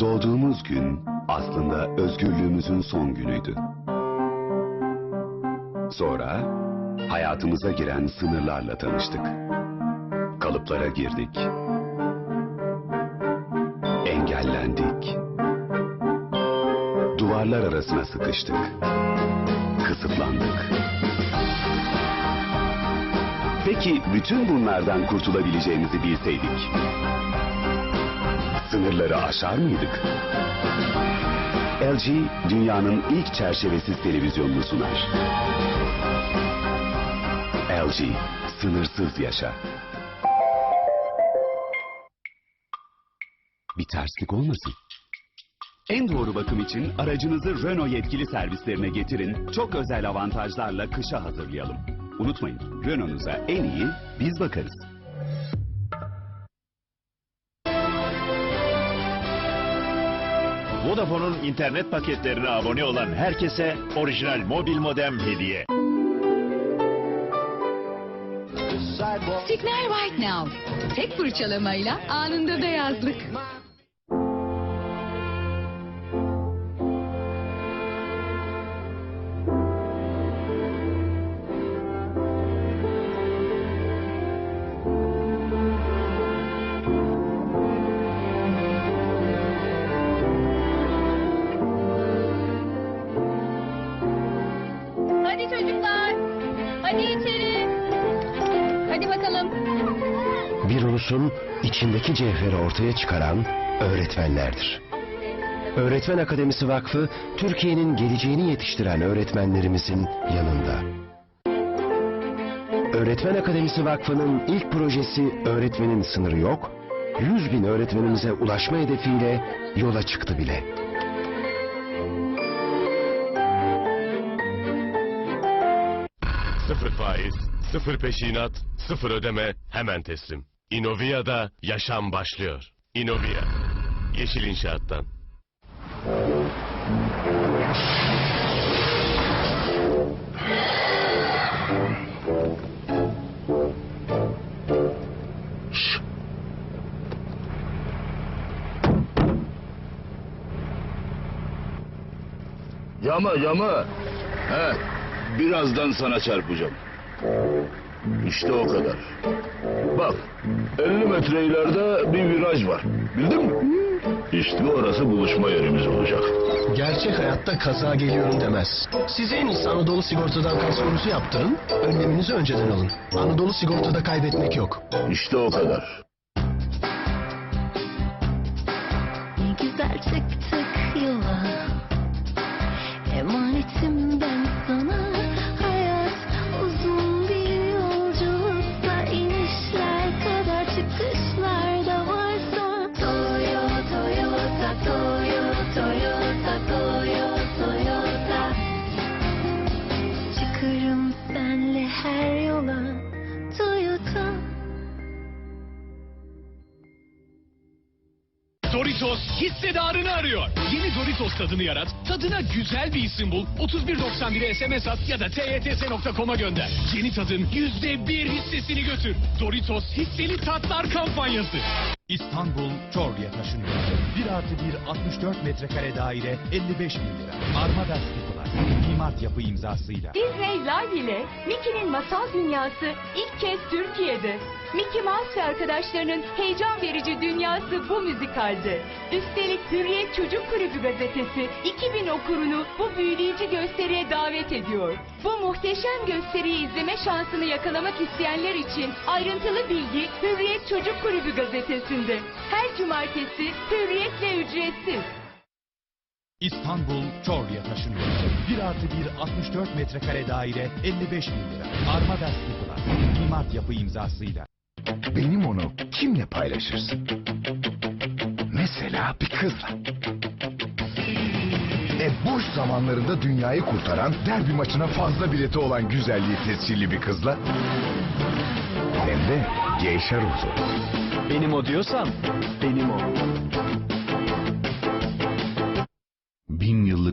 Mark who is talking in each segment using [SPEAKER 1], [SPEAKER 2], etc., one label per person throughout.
[SPEAKER 1] Doğduğumuz gün aslında özgürlüğümüzün son günüydü. Sonra hayatımıza giren sınırlarla tanıştık. Kalıplara girdik. Engellendik. Duvarlar arasına sıkıştık. Kısıtlandık. Peki bütün bunlardan kurtulabileceğimizi bilseydik, sınırları aşar mıydık? LG dünyanın ilk çerçevesiz televizyonunu sunar. LG sınırsız yaşa. Bir terslik olmasın. En doğru bakım için aracınızı Renault yetkili servislerine getirin. Çok özel avantajlarla kışa hazırlayalım. Unutmayın, Renault'unuza en iyi biz bakarız.
[SPEAKER 2] Vodafone'un internet paketlerine abone olan herkese orijinal mobil modem hediye.
[SPEAKER 3] Signal White Now. Tek fırçalamayla anında beyazlık.
[SPEAKER 4] Ulusun içindeki cevheri ortaya çıkaran öğretmenlerdir. Öğretmen Akademisi Vakfı, Türkiye'nin geleceğini yetiştiren öğretmenlerimizin yanında. Öğretmen Akademisi Vakfı'nın ilk projesi Öğretmenin Sınırı Yok, 100 bin öğretmenimize ulaşma hedefiyle yola çıktı bile.
[SPEAKER 5] Sıfır faiz, sıfır peşinat, sıfır ödeme, hemen teslim. Innovia'da yaşam başlıyor. Innovia. Yeşil İnşaat'tan.
[SPEAKER 6] Yama yama. He, birazdan sana çarpacağım. İşte o kadar. Bak, 50 metre ileride bir viraj var. Bildin mi? İşte orası buluşma yerimiz olacak.
[SPEAKER 4] Gerçek hayatta kaza geliyorum demez. Siz en iyisi Anadolu Sigorta'dan kaskonuzu yaptırın, önleminizi önceden alın. Anadolu Sigorta'da kaybetmek yok.
[SPEAKER 6] İşte o kadar.
[SPEAKER 7] Doritos hissedarını arıyor. Yeni Doritos tadını yarat, tadına güzel bir isim bul, 3191'e SMS at ya da tyts.com'a gönder. Yeni tadın yüzde bir hissesini götür. Doritos hisseli tatlar kampanyası.
[SPEAKER 8] İstanbul Çorlu'ya taşınıyor. 1 artı 1 64 metrekare daire 55 bin lira. Armada Stipular. Mimat yapı imzasıyla.
[SPEAKER 9] Disney Live ile Mickey'nin masal dünyası ilk kez Türkiye'de. Mickey Mouse ve arkadaşlarının heyecan verici dünyası bu müzikalde. Üstelik Hürriyet Çocuk Kulübü gazetesi 2000 okurunu bu büyüleyici gösteriye davet ediyor. Bu muhteşem gösteriyi izleme şansını yakalamak isteyenler için ayrıntılı bilgi Hürriyet Çocuk Kulübü gazetesinde. Her cumartesi hürriyetle ücretsiz.
[SPEAKER 8] İstanbul Çorlu'ya taşınıyor. 1 artı 1 64 metrekare daire 55 bin lira. Armada Stipular. Mimat yapı imzasıyla.
[SPEAKER 10] Benim onu kimle paylaşırsın? Mesela bir kızla. E boş zamanlarında dünyayı kurtaran derbi maçına fazla bileti olan güzelliği tescilli bir kızla. Hem de Geyşa Ruzu.
[SPEAKER 4] Benim o diyorsan, benim o.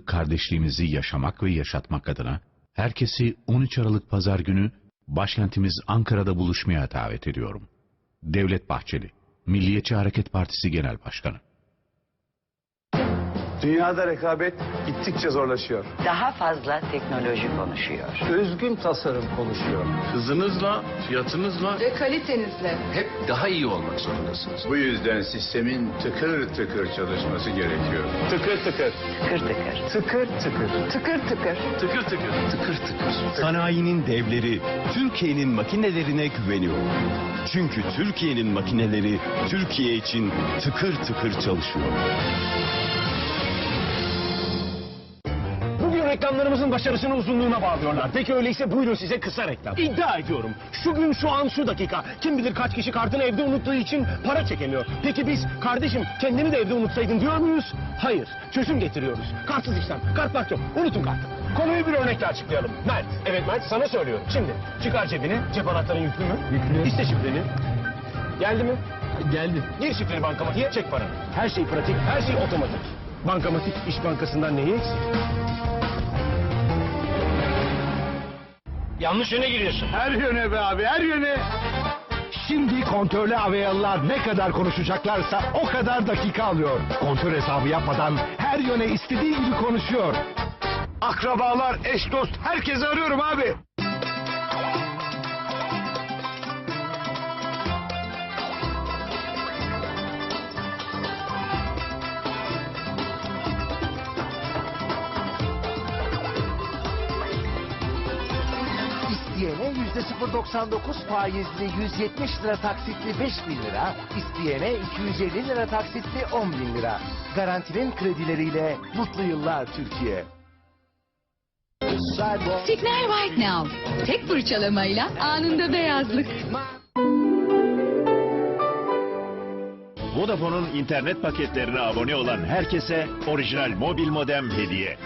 [SPEAKER 11] yıllık kardeşliğimizi yaşamak ve yaşatmak adına herkesi 13 Aralık Pazar günü başkentimiz Ankara'da buluşmaya davet ediyorum. Devlet Bahçeli, Milliyetçi Hareket Partisi Genel Başkanı.
[SPEAKER 12] Dünyada rekabet gittikçe zorlaşıyor.
[SPEAKER 13] Daha fazla teknoloji konuşuyor.
[SPEAKER 12] Özgün tasarım konuşuyor.
[SPEAKER 6] Hızınızla, fiyatınızla
[SPEAKER 3] Ve kalitenizle.
[SPEAKER 4] Hep daha iyi olmak zorundasınız.
[SPEAKER 10] Bu yüzden sistemin tıkır tıkır çalışması gerekiyor.
[SPEAKER 12] Tıkır tıkır.
[SPEAKER 13] Tıkır tıkır.
[SPEAKER 12] Tıkır tıkır.
[SPEAKER 3] Tıkır tıkır.
[SPEAKER 6] tıkır tıkır.
[SPEAKER 4] Tıkır tıkır.
[SPEAKER 1] Sanayinin devleri Türkiye'nin makinelerine güveniyor. Çünkü Türkiye'nin makineleri Türkiye için tıkır tıkır çalışıyor.
[SPEAKER 4] Reklamlarımızın başarısını uzunluğuna bağlıyorlar. Peki öyleyse buyurun size kısa reklam. İddia ediyorum. Şu gün şu an şu dakika. Kim bilir kaç kişi kartını evde unuttuğu için para çekemiyor. Peki biz kardeşim kendini de evde unutsaydın diyor muyuz? Hayır. Çözüm getiriyoruz. Kartsız işlem. Kart bak yok. Unutun kartı. Konuyu bir örnekle açıklayalım. Mert. Evet Mert sana söylüyorum. Şimdi çıkar cebini. Cep anahtarın yüklü mü? Yüklü. İste şifreni. Geldi mi? Geldi. Gir şifreni bankamatiğe çek paranı. Her şey pratik, her şey otomatik. Bankamatik İş Bankası'ndan neyi eksik? Yanlış yöne giriyorsun.
[SPEAKER 12] Her yöne be abi her yöne.
[SPEAKER 10] Şimdi kontörlü Avyalılar ne kadar konuşacaklarsa o kadar dakika alıyor. Kontör hesabı yapmadan her yöne istediği gibi konuşuyor. Akrabalar, eş dost herkesi arıyorum abi.
[SPEAKER 14] Yüzde 0.99 faizli 170 lira taksitli 5 bin lira, isteyene 250 lira taksitli 10 bin lira. Garantinin kredileriyle mutlu yıllar Türkiye.
[SPEAKER 3] Signal White Now. Tek fırçalamayla anında beyazlık.
[SPEAKER 2] Vodafone'un internet paketlerine abone olan herkese orijinal mobil modem hediye.